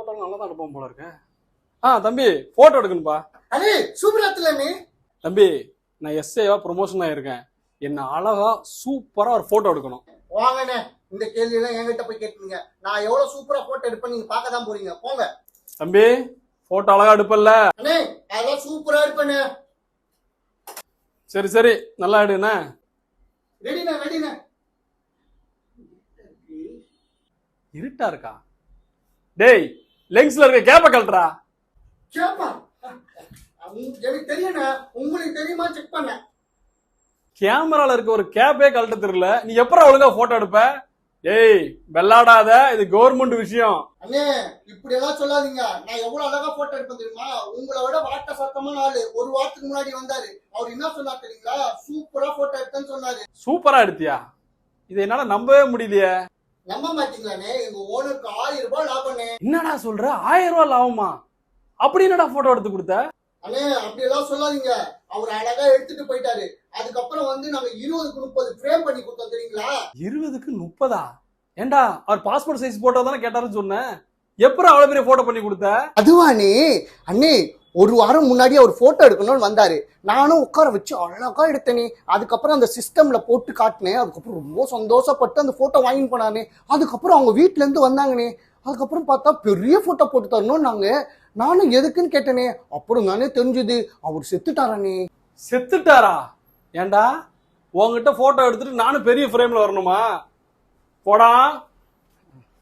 Photo நல்லா தான் எடுப்போம் போல இருக்க. ஆ தம்பி போட்டோ எடுக்கணும்பா. அண்ணே சூப்பராத்துல நீ தம்பி நான் எஸ்ஏவா ப்ரொமோஷன் ஆயிருக்கேன். என்ன அழகா சூப்பரா ஒரு போட்டோ எடுக்கணும். வாங்கண்ணே இந்த கேள்வி எல்லாம் என்கிட்ட போய் கேட்டுங்க நான் எவ்வளவு சூப்பரா போட்டோ எடுப்பேன் நீங்க பார்க்க தான் போறீங்க. போங்க. தம்பி போட்டோ அழகா எடுப்பல்ல. அண்ணே அதெல்லாம் சூப்பரா எடுப்பேண்ணே. சரி சரி நல்லா எடுண்ணே ரெடிண்ணே ரெடிண்ணே இருட்டா இருக்கா? டேய் லென்ஸ்ல இருக்க கேப்ப கழட்டுறா. கேப்பா? எனக்கு தெரியண்ணே உங்களுக்கு தெரியுமா? செக் பண்ணேன் கேமரால இருக்க ஒரு கேப்பே கழட்ட தெரியல. நீ எப்பறம் ஒழுங்கா போட்டோ எடுப்ப? டேய் வெள்ளாடாத. இது கவர்மெண்ட் விஷயம். அண்ணே இப்படி எல்லாம் சொல்லாதீங்க. நான் எவ்வளவு அழகா போட்டோ எடுப்பேன் தெரியுமா? உங்களை விட வாட்ட சத்தமான ஆளு. ஒரு வாரத்துக்கு முன்னாடி வந்தாரு. அவர் என்ன சொன்னார் தெரியுங்களா? சூப்பரா போட்டோ எடுத்தேன்னு சொன்னாரு. சூப்பரா எடுத்தியா? இதை என்னால நம்பவே முடியலையே. நம்ப மாட்டீங்களாண்ணே? எங்க ஓனருக்கு ஆயிரம் ரூபாய் என்னடா சொல்ற? ஆயிரம் ரூபாய் லாபமா? அப்படி என்னடா போட்டோ எடுத்து கொடுத்த? அண்ணே அப்படி எல்லாம் சொல்லாதீங்க. அவர் அழகா எடுத்துட்டு போயிட்டாரு. அதுக்கப்புறம் வந்து நாங்க இருபதுக்கு முப்பது ஃப்ரேம் பண்ணி கொடுத்தோம் தெரியுங்களா? இருபதுக்கு முப்பதா? ஏண்டா அவர் பாஸ்போர்ட் சைஸ் போட்டோ தானே கேட்டாருன்னு சொன்னேன் எப்பறம் அவ்வளவு பெரிய போட்டோ பண்ணி கொடுத்த? அதுவானே அண்ணே ஒரு வாரம் முன்னாடி அவர் ஃபோட்டோ எடுக்கணும்னு வந்தாரு. நானும் உட்கார வச்சு அழகா எடுத்தேனே. அதுக்கப்புறம் அந்த சிஸ்டம்ல போட்டு காட்டினேன். அதுக்கப்புறம் ரொம்ப சந்தோஷப்பட்டு அந்த போட்டோ வாங்கி போனானே. அதுக்கப்புறம் அவங்க வீட்டிலேருந்து இருந்து வந்தாங்கனே. அதுக்கப்புறம் பார்த்தா பெரிய போட்டோ போட்டு தரணும் நாங்க நானும் எதுக்குன்னு கேட்டேனே. அப்புறம் தானே தெரிஞ்சது. அவர் செத்துட்டாரானே. செத்துட்டாரா? ஏண்டா? உன்கிட்ட போட்டோ எடுத்துட்டு நானும் பெரிய ஃப்ரேம்ல வரணுமா? போடா.